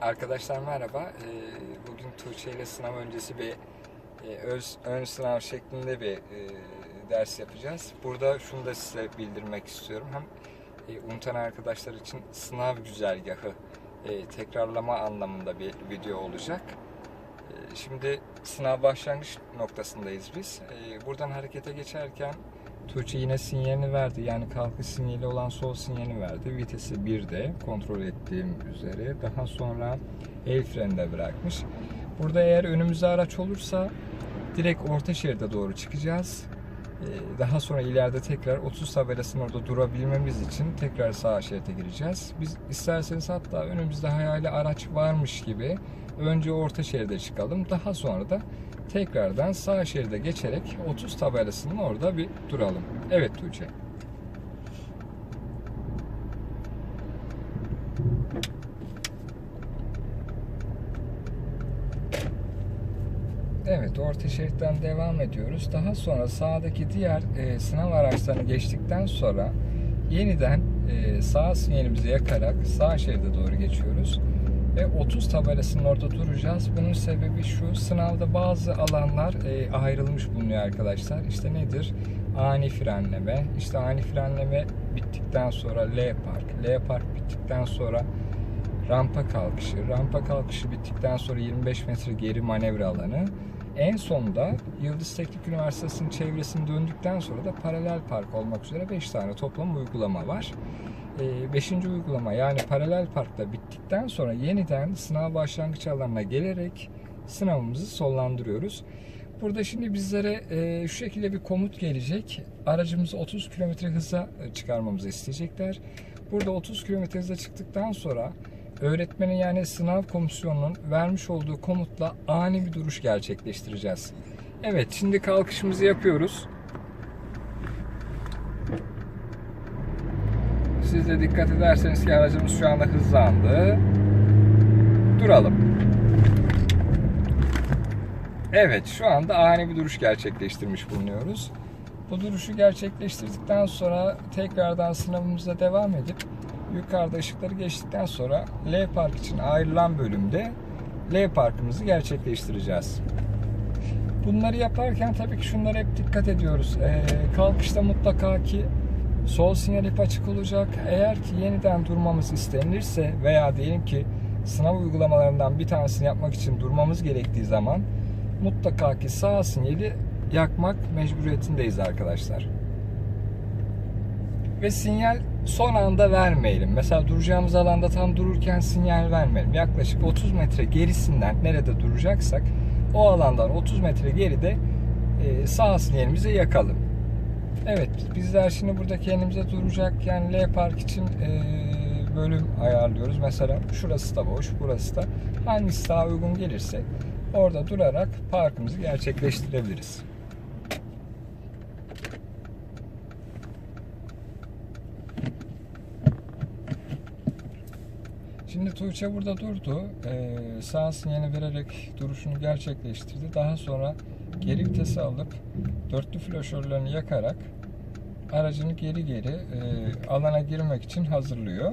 Arkadaşlar merhaba. Ee, Bugün Tuğçe ile sınav öncesi bir e, öz, ön sınav şeklinde bir e, ders yapacağız. Burada şunu da size bildirmek istiyorum. Hem e, unutan arkadaşlar için sınav güzergahı tekrarlama anlamında bir video olacak. Şimdi sınav başlangıç noktasındayız biz. Buradan harekete geçerken Tuğçe yine sinyalini verdi. Yani kalkış sinyali olan sol sinyalini verdi. Vitesi 1'de kontrol ettiğim üzere. Daha sonra el freninde bırakmış. Burada eğer önümüzde araç olursa direkt orta şeride doğru çıkacağız. Ee, Daha sonra ileride tekrar 30 tabelasının orada durabilmemiz için tekrar sağ şeride gireceğiz. Biz isterseniz hatta önümüzde hayali araç varmış gibi önce orta şeride çıkalım. Daha sonra da tekrardan sağ şeride geçerek 30 tabelasının orada bir duralım. Evet Tuğçe. Evet, orta şeritten devam ediyoruz. Daha sonra sağdaki diğer e, sınav araçlarını geçtikten sonra yeniden e, sağ sinyalimizi yakarak sağ şeride doğru geçiyoruz. Ve 30 tabelasının orada duracağız. Bunun sebebi şu, sınavda bazı alanlar e, ayrılmış bulunuyor arkadaşlar. İşte nedir? Ani frenleme, işte ani frenleme bittikten sonra L park, L park bittikten sonra rampa kalkışı, rampa kalkışı bittikten sonra 25 metre geri manevra alanı. En sonda Yıldız Teknik Üniversitesi'nin çevresini döndükten sonra da paralel park olmak üzere 5 tane toplam uygulama var. 5. uygulama yani paralel parkta bittikten sonra yeniden sınav başlangıç alanına gelerek sınavımızı sonlandırıyoruz. Burada şimdi bizlere e, şu şekilde bir komut gelecek. Aracımızı 30 km hıza çıkarmamızı isteyecekler. Burada 30 km hıza çıktıktan sonra öğretmenin yani sınav komisyonunun vermiş olduğu komutla ani bir duruş gerçekleştireceğiz. Evet şimdi kalkışımızı yapıyoruz. Siz de dikkat ederseniz ki aracımız şu anda hızlandı. Duralım. Evet şu anda ani bir duruş gerçekleştirmiş bulunuyoruz. Bu duruşu gerçekleştirdikten sonra tekrardan sınavımıza devam edip yukarıda ışıkları geçtikten sonra L park için ayrılan bölümde L parkımızı gerçekleştireceğiz. Bunları yaparken tabii ki şunlara hep dikkat ediyoruz. Ee, kalkışta mutlaka ki sol sinyal hep açık olacak. Eğer ki yeniden durmamız istenilirse veya diyelim ki sınav uygulamalarından bir tanesini yapmak için durmamız gerektiği zaman mutlaka ki sağ sinyali yakmak mecburiyetindeyiz arkadaşlar. Ve sinyal son anda vermeyelim. Mesela duracağımız alanda tam dururken sinyal vermeyelim. Yaklaşık 30 metre gerisinden nerede duracaksak o alandan 30 metre geride e, sağ sinyalimizi yakalım. Evet bizler şimdi burada kendimize duracak yani L park için e, bölüm ayarlıyoruz. Mesela şurası da boş, burası da. Hangisi daha uygun gelirse orada durarak parkımızı gerçekleştirebiliriz. Şimdi Tuğçe burada durdu. Ee, sağ sinyali vererek duruşunu gerçekleştirdi. Daha sonra geri vitesi alıp dörtlü flaşörlerini yakarak aracını geri geri e, alana girmek için hazırlıyor.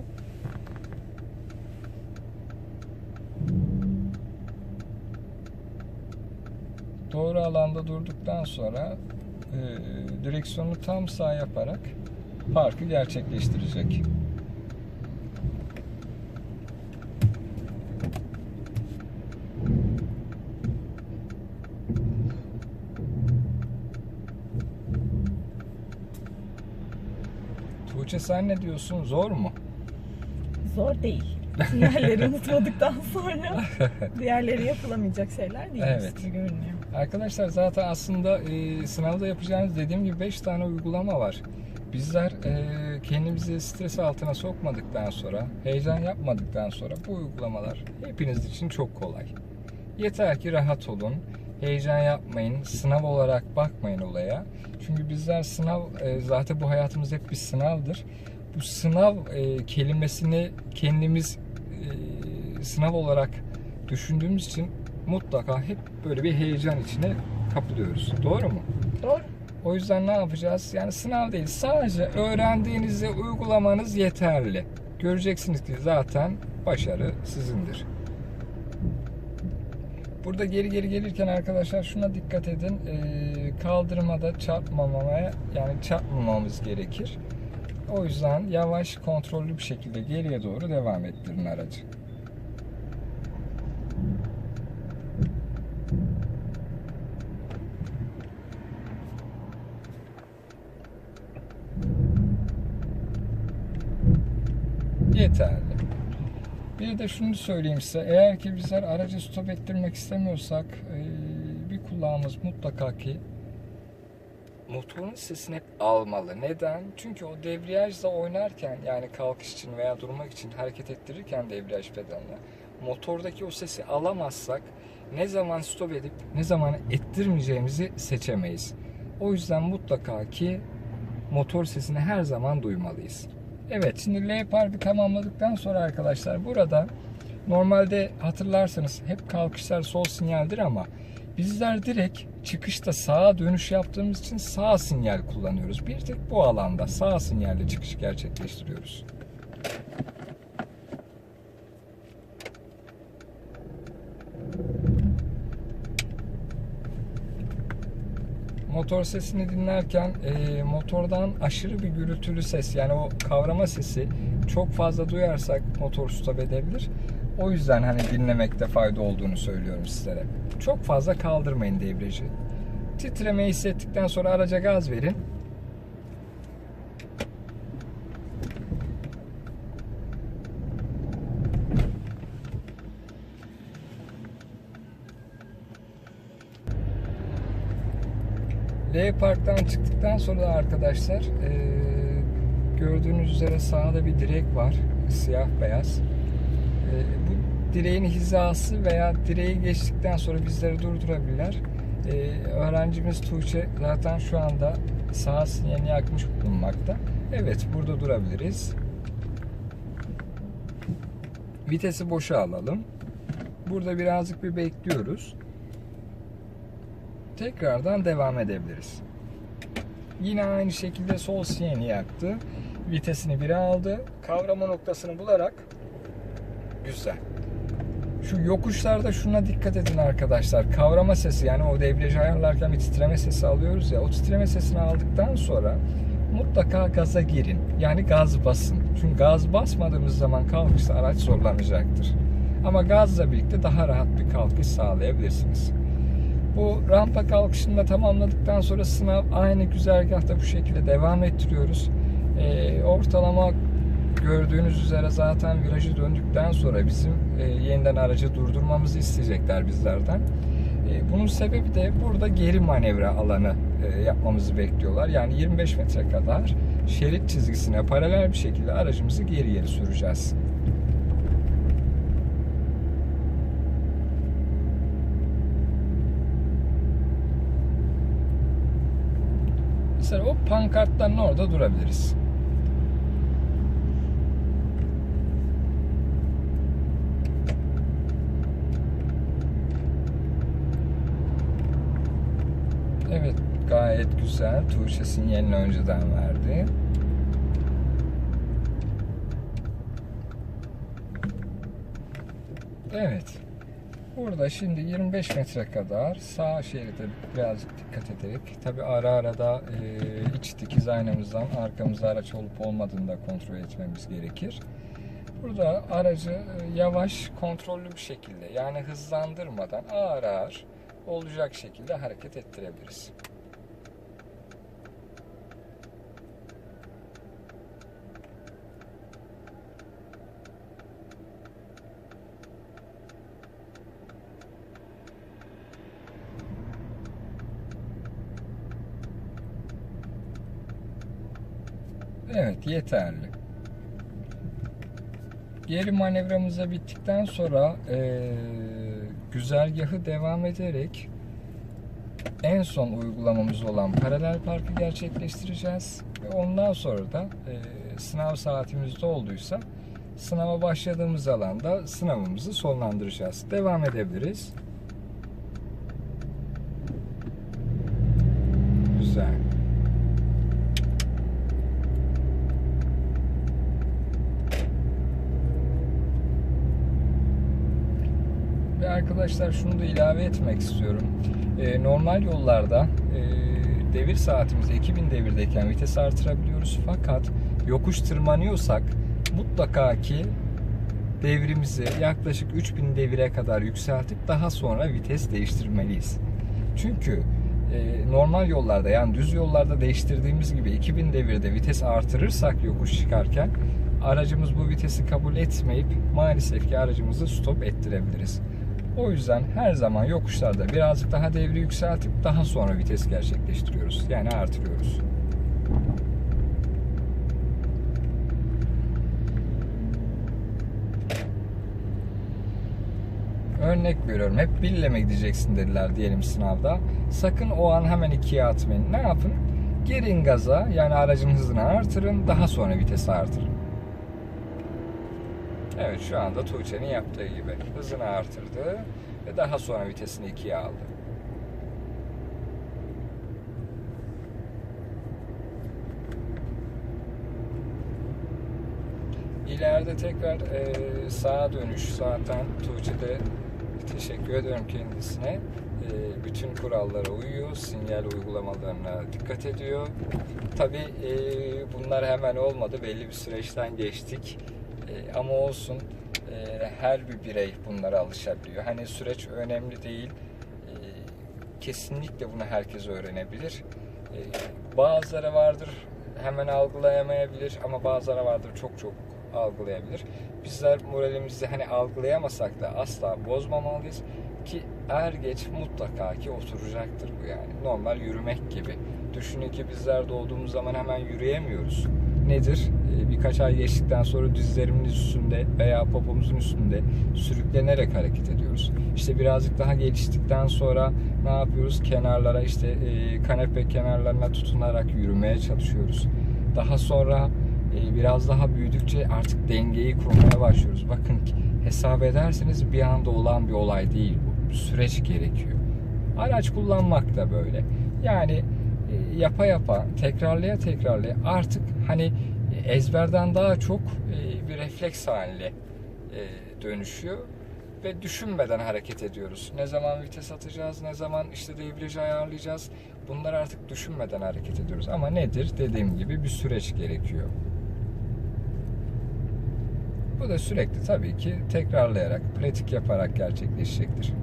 Doğru alanda durduktan sonra e, direksiyonu tam sağ yaparak parkı gerçekleştirecek. Tuğçe sen ne diyorsun? Zor mu? Zor değil. Diğerleri unutmadıktan sonra diğerleri yapılamayacak şeyler değil Evet. gibi görünüyor. Arkadaşlar zaten aslında e, sınavda yapacağınız dediğim gibi 5 tane uygulama var. Bizler e, kendimizi stres altına sokmadıktan sonra, heyecan yapmadıktan sonra bu uygulamalar hepiniz için çok kolay. Yeter ki rahat olun, heyecan yapmayın, sınav olarak bakmayın olaya. Çünkü bizler sınav, e, zaten bu hayatımız hep bir sınavdır. Bu sınav e, kelimesini kendimiz e, sınav olarak düşündüğümüz için mutlaka hep böyle bir heyecan içine kapılıyoruz. Doğru mu? Doğru. O yüzden ne yapacağız? Yani sınav değil. Sadece öğrendiğinizi uygulamanız yeterli. Göreceksiniz ki zaten başarı sizindir. Burada geri geri gelirken arkadaşlar şuna dikkat edin. Ee, kaldırmada çarpmamaya yani çarpmamamız gerekir. O yüzden yavaş kontrollü bir şekilde geriye doğru devam ettirin aracı. Yeterli. Bir de şunu söyleyeyim size. Eğer ki bizler aracı stop ettirmek istemiyorsak eee, bir kulağımız mutlaka ki motorun sesini almalı. Neden? Çünkü o debriyajla oynarken yani kalkış için veya durmak için hareket ettirirken debriyaj pedalına motordaki o sesi alamazsak ne zaman stop edip ne zaman ettirmeyeceğimizi seçemeyiz. O yüzden mutlaka ki motor sesini her zaman duymalıyız. Evet şimdi L parkı tamamladıktan sonra arkadaşlar burada normalde hatırlarsanız hep kalkışlar sol sinyaldir ama bizler direkt çıkışta sağa dönüş yaptığımız için sağ sinyal kullanıyoruz. Bir tek bu alanda sağ sinyalle çıkış gerçekleştiriyoruz. Motor sesini dinlerken e, motordan aşırı bir gürültülü ses yani o kavrama sesi çok fazla duyarsak motor stop edebilir. O yüzden hani dinlemekte fayda olduğunu söylüyorum sizlere. Çok fazla kaldırmayın debriyajı. Titremeyi hissettikten sonra araca gaz verin. L Park'tan çıktıktan sonra da arkadaşlar eee, gördüğünüz üzere sağda bir direk var. Siyah beyaz. Eee, bu direğin hizası veya direği geçtikten sonra bizleri durdurabilirler. Eee, öğrencimiz Tuğçe zaten şu anda sağ sinyalini yakmış bulunmakta. Evet burada durabiliriz. Vitesi boşa alalım. Burada birazcık bir bekliyoruz tekrardan devam edebiliriz. Yine aynı şekilde sol sinyalini yaktı. Vitesini 1'e aldı. Kavrama noktasını bularak güzel. Şu yokuşlarda şuna dikkat edin arkadaşlar. Kavrama sesi yani o debriyajı ayarlarken bir titreme sesi alıyoruz ya. O titreme sesini aldıktan sonra mutlaka gaza girin. Yani gaz basın. Çünkü gaz basmadığımız zaman kalkışta araç zorlanacaktır. Ama gazla birlikte daha rahat bir kalkış sağlayabilirsiniz. Bu rampa kalkışını da tamamladıktan sonra sınav aynı güzergahta bu şekilde devam ettiriyoruz. Ee, ortalama gördüğünüz üzere zaten virajı döndükten sonra bizim e, yeniden aracı durdurmamızı isteyecekler bizlerden. E, bunun sebebi de burada geri manevra alanı e, yapmamızı bekliyorlar. Yani 25 metre kadar şerit çizgisine paralel bir şekilde aracımızı geri geri süreceğiz. Mesela o pankartların orada durabiliriz. Evet gayet güzel. Tuğçe sinyalini önceden verdi. Evet. Burada şimdi 25 metre kadar sağ şeride birazcık dikkat ederek tabi ara ara da e, iç dikiz aynamızdan arkamızda araç olup olmadığını da kontrol etmemiz gerekir. Burada aracı e, yavaş kontrollü bir şekilde yani hızlandırmadan ağır ağır olacak şekilde hareket ettirebiliriz. Yeterli. Geri manevramıza bittikten sonra eee güzergahı devam ederek en son uygulamamız olan paralel parkı gerçekleştireceğiz. Ve ondan sonra da eee, sınav saatimizde olduysa sınava başladığımız alanda sınavımızı sonlandıracağız. Devam edebiliriz. Güzel. Ve arkadaşlar şunu da ilave etmek istiyorum. Ee, normal yollarda e, devir saatimizde 2000 devirdeyken vites artırabiliyoruz. Fakat yokuş tırmanıyorsak mutlaka ki devrimizi yaklaşık 3000 devire kadar yükseltip daha sonra vites değiştirmeliyiz. Çünkü e, normal yollarda yani düz yollarda değiştirdiğimiz gibi 2000 devirde vites artırırsak yokuş çıkarken aracımız bu vitesi kabul etmeyip maalesef ki aracımızı stop ettirebiliriz. O yüzden her zaman yokuşlarda birazcık daha devri yükseltip daha sonra vites gerçekleştiriyoruz. Yani artırıyoruz. Örnek veriyorum. Hep bille mi gideceksin dediler diyelim sınavda. Sakın o an hemen ikiye atmayın. Ne yapın? Girin gaza yani aracın hızını artırın. Daha sonra vitesi artırın. Evet şu anda Tuğçe'nin yaptığı gibi. Hızını artırdı ve daha sonra vitesini ikiye aldı. İleride tekrar e, sağa dönüş zaten Tuğçe'de teşekkür ediyorum kendisine. E, bütün kurallara uyuyor, sinyal uygulamalarına dikkat ediyor. Tabi e, bunlar hemen olmadı, belli bir süreçten geçtik. E, ama olsun e, her bir birey bunlara alışabiliyor. Hani süreç önemli değil. E, kesinlikle bunu herkes öğrenebilir. E, bazıları vardır hemen algılayamayabilir ama bazıları vardır çok çok algılayabilir. Bizler moralimizi hani algılayamasak da asla bozmamalıyız ki er geç mutlaka ki oturacaktır bu yani. Normal yürümek gibi. Düşünün ki bizler doğduğumuz zaman hemen yürüyemiyoruz. Nedir? Ee, Birkaç ay geçtikten sonra dizlerimin üstünde veya popomuzun üstünde sürüklenerek hareket ediyoruz. İşte birazcık daha geliştikten sonra ne yapıyoruz? Kenarlara işte e, kanepe kenarlarına tutunarak yürümeye çalışıyoruz. Daha sonra e, biraz daha büyüdükçe artık dengeyi kurmaya başlıyoruz. Bakın hesap ederseniz bir anda olan bir olay değil bu. Süreç gerekiyor. Araç kullanmak da böyle. Yani e, yapa yapa, tekrarlaya tekrarlaya artık hani ezberden daha çok e, bir refleks haline e, dönüşüyor ve düşünmeden hareket ediyoruz. Ne zaman vites atacağız, ne zaman işte debriyajı ayarlayacağız. Bunları artık düşünmeden hareket ediyoruz. Ama nedir? Dediğim gibi bir süreç gerekiyor. Bu da sürekli tabii ki tekrarlayarak, pratik yaparak gerçekleşecektir.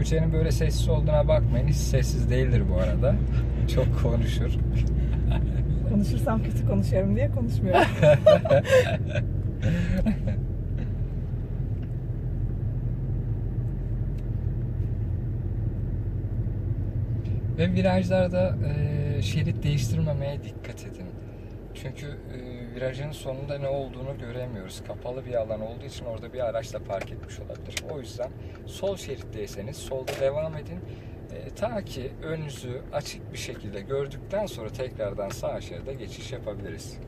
Tuğçe'nin böyle sessiz olduğuna bakmayın. Hiç sessiz değildir bu arada. Çok konuşur. Konuşursam kötü konuşuyorum diye konuşmuyorum. Ve virajlarda e, şerit değiştirmemeye dikkat edin. Çünkü e, virajın sonunda ne olduğunu göremiyoruz. Kapalı bir alan olduğu için orada bir araçla park etmiş olabilir. O yüzden sol şeritteyseniz solda devam edin. E, ta ki önünüzü açık bir şekilde gördükten sonra tekrardan sağ şeride geçiş yapabiliriz.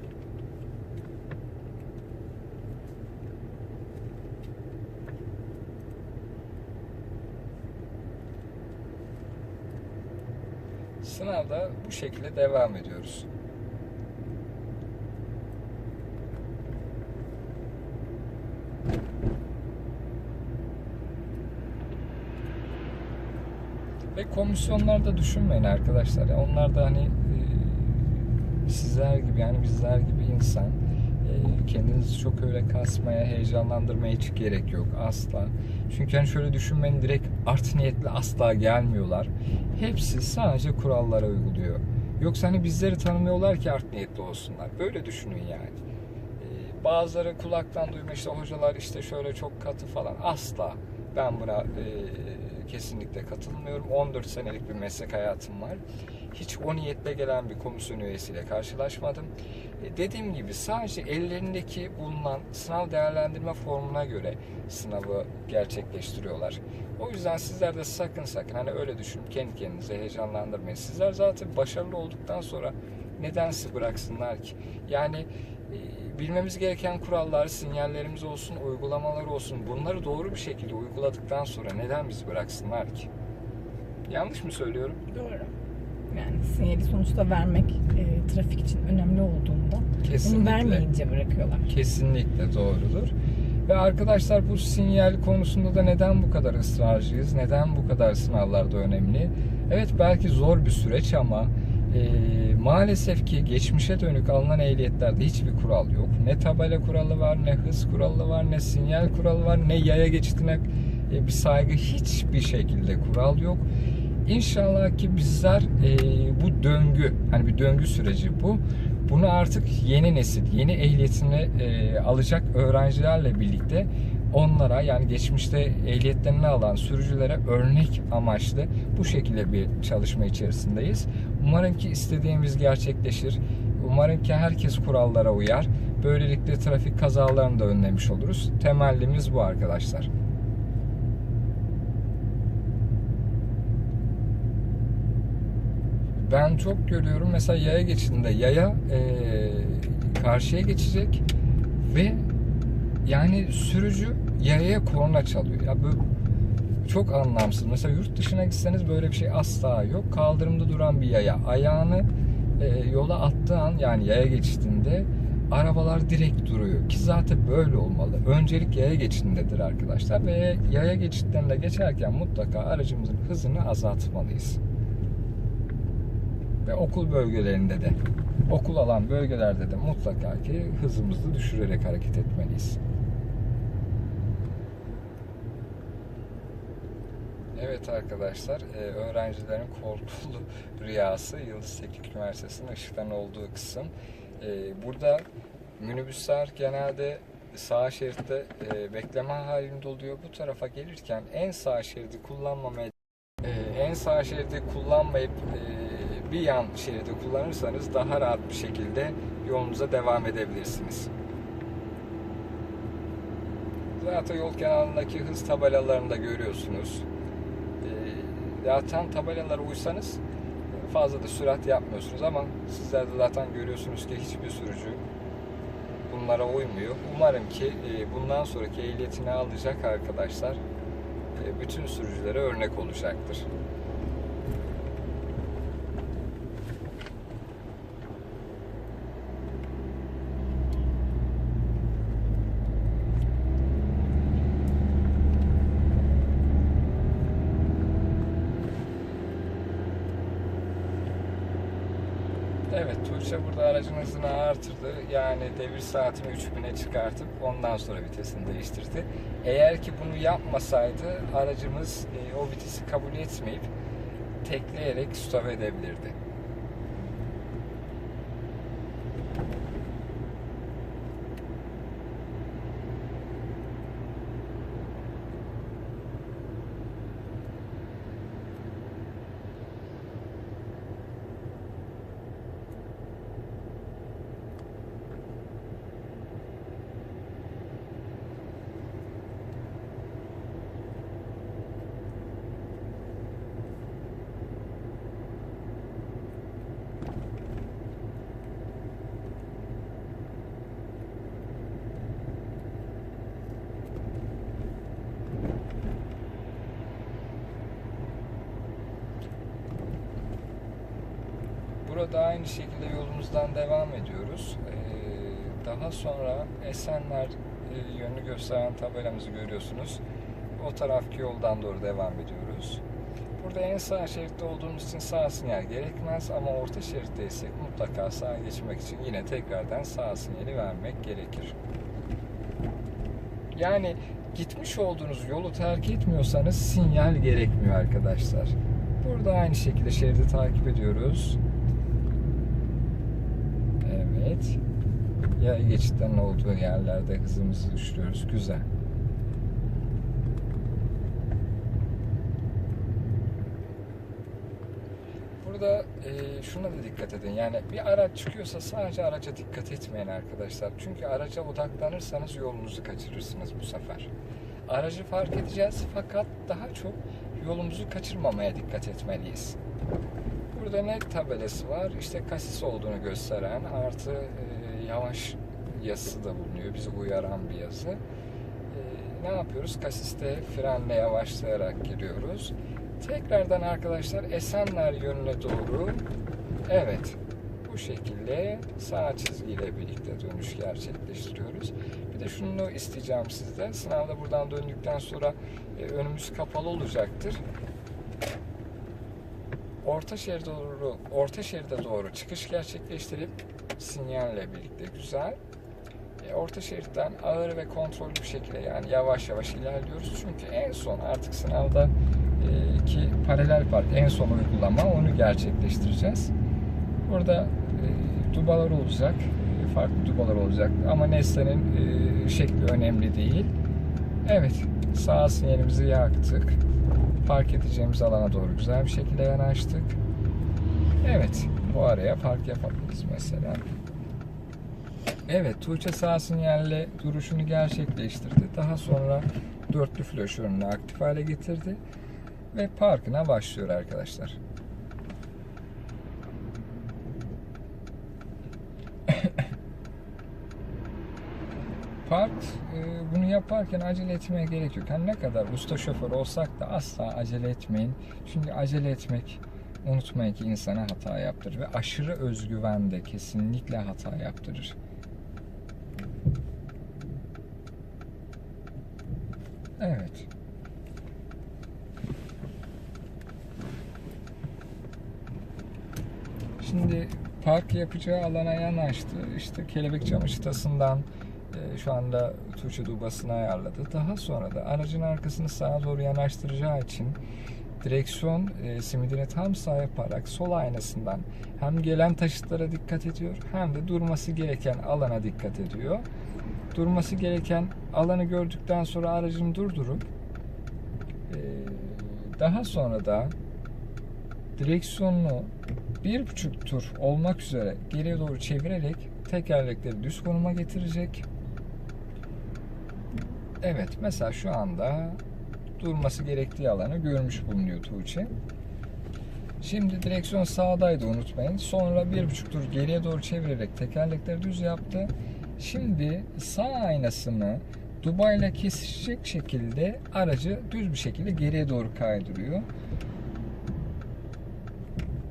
Sınavda bu şekilde devam ediyoruz. Ve komisyonlarda düşünmeyin arkadaşlar. Ya Onlar da hani e, sizler gibi yani bizler gibi insan. E, kendinizi çok öyle kasmaya, heyecanlandırmaya hiç gerek yok asla. Çünkü hani şöyle düşünmeyin direkt art niyetli asla gelmiyorlar. Hepsi sadece kurallara uyguluyor. Yoksa hani bizleri tanımıyorlar ki art niyetli olsunlar. Böyle düşünün yani. E, bazıları kulaktan duyma işte hocalar işte şöyle çok katı falan asla ben buna e, kesinlikle katılmıyorum. 14 senelik bir meslek hayatım var. Hiç o niyetle gelen bir komisyon üyesiyle karşılaşmadım. E, dediğim gibi sadece ellerindeki bulunan sınav değerlendirme formuna göre sınavı gerçekleştiriyorlar. O yüzden sizler de sakın sakın hani öyle düşünüp kendi kendinize heyecanlandırmayın. Sizler zaten başarılı olduktan sonra nedense bıraksınlar ki? Yani bilmemiz gereken kurallar, sinyallerimiz olsun, uygulamalar olsun. Bunları doğru bir şekilde uyguladıktan sonra neden bizi bıraksınlar ki? Yanlış mı söylüyorum? Doğru. Yani sinyali sonuçta vermek e, trafik için önemli olduğunda bunu Kesinlikle. vermeyince bırakıyorlar. Kesinlikle doğrudur. Ve arkadaşlar bu sinyal konusunda da neden bu kadar ısrarcıyız? Neden bu kadar sınavlarda önemli? Evet belki zor bir süreç ama e, maalesef ki geçmişe dönük alınan ehliyetlerde hiçbir kural yok. Ne tabela kuralı var, ne hız kuralı var, ne sinyal kuralı var, ne yaya geçidine e, bir saygı hiçbir şekilde kural yok. İnşallah ki bizler e, bu döngü, hani bir döngü süreci bu. Bunu artık yeni nesil, yeni ehliyetini e, alacak öğrencilerle birlikte onlara yani geçmişte ehliyetlerini alan sürücülere örnek amaçlı bu şekilde bir çalışma içerisindeyiz. Umarım ki istediğimiz gerçekleşir. Umarım ki herkes kurallara uyar. Böylelikle trafik kazalarını da önlemiş oluruz. Temellimiz bu arkadaşlar. Ben çok görüyorum mesela yaya geçidinde yaya e, karşıya geçecek ve yani sürücü yayaya korna çalıyor. Ya bu çok anlamsız. Mesela yurt dışına gitseniz böyle bir şey asla yok. Kaldırımda duran bir yaya ayağını e, yola attığı an yani yaya geçidinde arabalar direkt duruyor ki zaten böyle olmalı. Öncelik yaya geçidindedir arkadaşlar ve yaya geçitlerinde geçerken mutlaka aracımızın hızını azaltmalıyız ve okul bölgelerinde de okul alan bölgelerde de mutlaka ki hızımızı düşürerek hareket etmeliyiz. Evet arkadaşlar, e, öğrencilerin korkulu rüyası Yıldız Teknik Üniversitesi'nin ışıkların olduğu kısım. E, Burada minibüsler genelde sağ şeritte e, bekleme halinde oluyor. Bu tarafa gelirken en sağ şeridi kullanmamaya en sağ şeridi kullanmayıp bir yan şeridi kullanırsanız daha rahat bir şekilde yolunuza devam edebilirsiniz. Zaten yol kenarındaki hız tabelalarını da görüyorsunuz. Zaten tabelalara uysanız fazla da sürat yapmıyorsunuz ama sizler de zaten görüyorsunuz ki hiçbir sürücü bunlara uymuyor. Umarım ki e, bundan sonraki ehliyetini alacak arkadaşlar e, bütün sürücülere örnek olacaktır. Evet Tuğçe burada aracın hızını artırdı. Yani devir saatini 3000'e çıkartıp ondan sonra vitesini değiştirdi. Eğer ki bunu yapmasaydı aracımız e, o vitesi kabul etmeyip tekleyerek stop edebilirdi. Burada aynı şekilde yolumuzdan devam ediyoruz. Ee, Daha sonra Esenler e, yönünü gösteren tabelamızı görüyorsunuz. O tarafki yoldan doğru devam ediyoruz. Burada en sağ şeritte olduğumuz için sağ sinyal gerekmez ama orta şeritteysek mutlaka sağa geçmek için yine tekrardan sağ sinyali vermek gerekir. Yani gitmiş olduğunuz yolu terk etmiyorsanız sinyal gerekmiyor arkadaşlar. Burada aynı şekilde şeridi takip ediyoruz. Evet. Ya geçitten olduğu yerlerde hızımızı düşürüyoruz. Güzel. Burada e, şuna da dikkat edin. Yani bir araç çıkıyorsa sadece araca dikkat etmeyin arkadaşlar. Çünkü araca odaklanırsanız yolunuzu kaçırırsınız bu sefer. Aracı fark edeceğiz fakat daha çok yolumuzu kaçırmamaya dikkat etmeliyiz. Burada ne tabelası var? İşte kasis olduğunu gösteren artı e, yavaş yazısı da bulunuyor. Bizi uyaran bir yazı. E, ne yapıyoruz? Kasiste frenle yavaşlayarak giriyoruz. Tekrardan arkadaşlar Esenler yönüne doğru evet bu şekilde sağ çizgiyle birlikte dönüş gerçekleştiriyoruz. Bir de şunu isteyeceğim sizden. Sınavda buradan döndükten sonra e, önümüz kapalı olacaktır. Orta şeride doğru, orta şeride doğru çıkış gerçekleştirip sinyalle birlikte güzel. E, orta şeritten ağır ve kontrollü bir şekilde yani yavaş yavaş ilerliyoruz. Çünkü en son artık sınavda e, ki paralel park en son uygulama onu gerçekleştireceğiz. Burada e, dubalar olacak. e, Farklı dubalar olacak. Ama nesnenin e, şekli önemli değil. Evet. Sağ sinyalimizi yaktık. Park edeceğimiz alana doğru güzel bir şekilde yanaştık. Evet. Bu araya park yapabiliriz mesela. Evet. Tuğçe sağ sinyalle duruşunu gerçekleştirdi. Daha sonra dörtlü flaşörünü aktif hale getirdi. Ve parkına başlıyor arkadaşlar. Park e, bunu yaparken acele etmeye gerek yok. Hani ne kadar usta şoför olsak da asla acele etmeyin. Çünkü acele etmek unutmayın ki insana hata yaptırır ve aşırı özgüven de kesinlikle hata yaptırır. Evet. Şimdi park yapacağı alana yanaştı. İşte kelebek camı çıtasından e, şu anda Tuğçe dubasını ayarladı. Daha sonra da aracın arkasını sağa doğru yanaştıracağı için direksiyon e, simidini tam sağ yaparak sol aynasından hem gelen taşıtlara dikkat ediyor hem de durması gereken alana dikkat ediyor. Durması gereken alanı gördükten sonra aracını durdurup e, daha sonra da direksiyonunu bir buçuk tur olmak üzere geriye doğru çevirerek tekerlekleri düz konuma getirecek. Evet mesela şu anda durması gerektiği alanı görmüş bulunuyor Tuğçe. Şimdi direksiyon sağdaydı unutmayın. Sonra bir buçuk tur geriye doğru çevirerek tekerlekleri düz yaptı. Şimdi sağ aynasını Dubai ile kesişecek şekilde aracı düz bir şekilde geriye doğru kaydırıyor.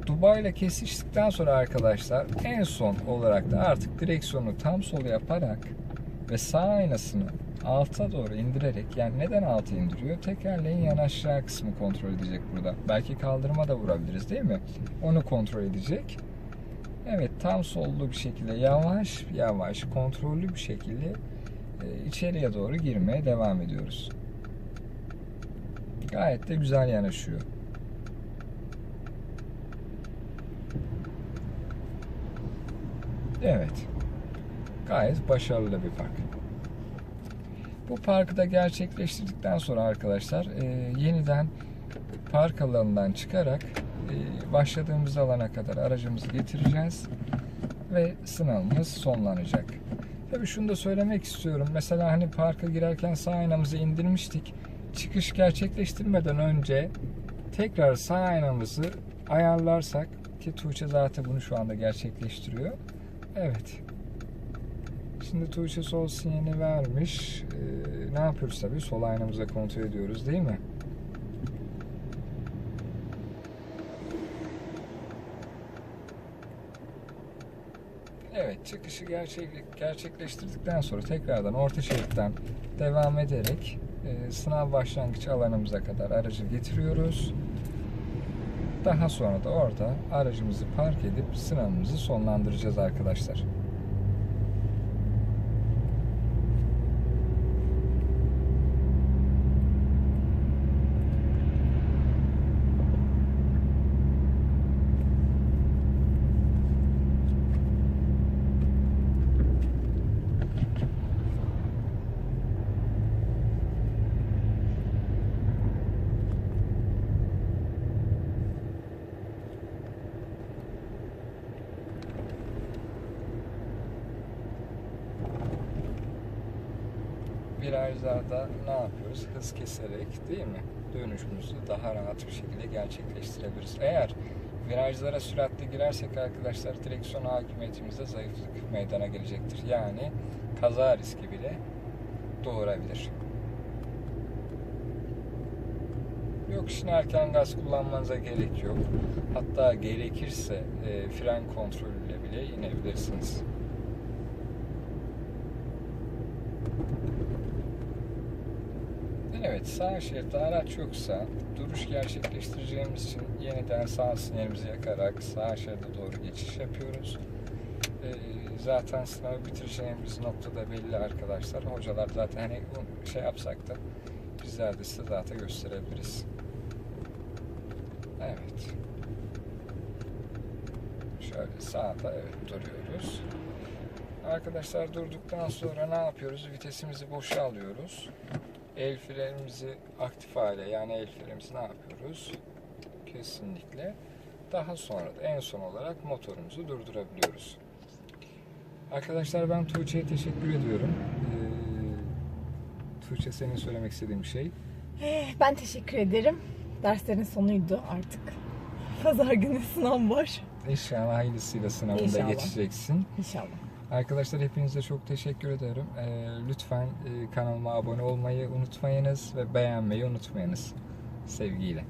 Dubai ile kesiştikten sonra arkadaşlar en son olarak da artık direksiyonu tam sol yaparak ve sağ aynasını alta doğru indirerek yani neden alta indiriyor? Tekerleğin yanaşacağı kısmı kontrol edecek burada. Belki kaldırıma da vurabiliriz değil mi? Onu kontrol edecek. Evet tam sollu bir şekilde yavaş yavaş kontrollü bir şekilde e, içeriye doğru girmeye devam ediyoruz. Gayet de güzel yanaşıyor. Evet. Gayet başarılı bir park. Bu parkı da gerçekleştirdikten sonra arkadaşlar e, yeniden park alanından çıkarak e, başladığımız alana kadar aracımızı getireceğiz ve sınavımız sonlanacak. Tabii şunu da söylemek istiyorum. Mesela hani parka girerken sağ aynamızı indirmiştik. Çıkış gerçekleştirmeden önce tekrar sağ aynamızı ayarlarsak ki Tuğçe zaten bunu şu anda gerçekleştiriyor. Evet. Şimdi Tuğçe sol sinyalini vermiş. Ee, ne yapıyoruz tabii? Sol aynamıza kontrol ediyoruz değil mi? Evet, çıkışı gerçek, gerçekleştirdikten sonra tekrardan orta şeritten devam ederek e, sınav başlangıç alanımıza kadar aracı getiriyoruz. Daha sonra da orada aracımızı park edip sınavımızı sonlandıracağız arkadaşlar. Virajlarda ne yapıyoruz? Hız keserek değil mi? Dönüşümüzü daha rahat bir şekilde gerçekleştirebiliriz. Eğer virajlara süratli girersek arkadaşlar direksiyon hakimiyetimizde zayıflık meydana gelecektir. Yani kaza riski bile doğurabilir. Yok şimdi erken gaz kullanmanıza gerek yok. Hatta gerekirse e, fren kontrolüyle bile inebilirsiniz. Evet sağ şeritte araç yoksa duruş gerçekleştireceğimiz için yeniden sağ sinyalimizi yakarak sağ şeride doğru geçiş yapıyoruz. Ee, zaten sınavı bitireceğimiz noktada belli arkadaşlar. Hocalar zaten hani şey yapsak da bizler de size zaten gösterebiliriz. Evet. Şöyle sağda evet duruyoruz. Arkadaşlar durduktan sonra ne yapıyoruz? Vitesimizi boşa alıyoruz. El frenimizi aktif hale yani el frenimizi ne yapıyoruz? Kesinlikle. Daha sonra da en son olarak motorumuzu durdurabiliyoruz. Arkadaşlar ben Tuğçe'ye teşekkür ediyorum. Ee, Tuğçe senin söylemek istediğin bir şey. Eh, Ben teşekkür ederim. Derslerin sonuydu artık. Pazar günü sınav var. İnşallah hayırlısıyla sınavında İnşallah. geçeceksin. İnşallah. Arkadaşlar hepinize çok teşekkür ederim. Ee, lütfen e, kanalıma abone olmayı unutmayınız ve beğenmeyi unutmayınız. Sevgiyle.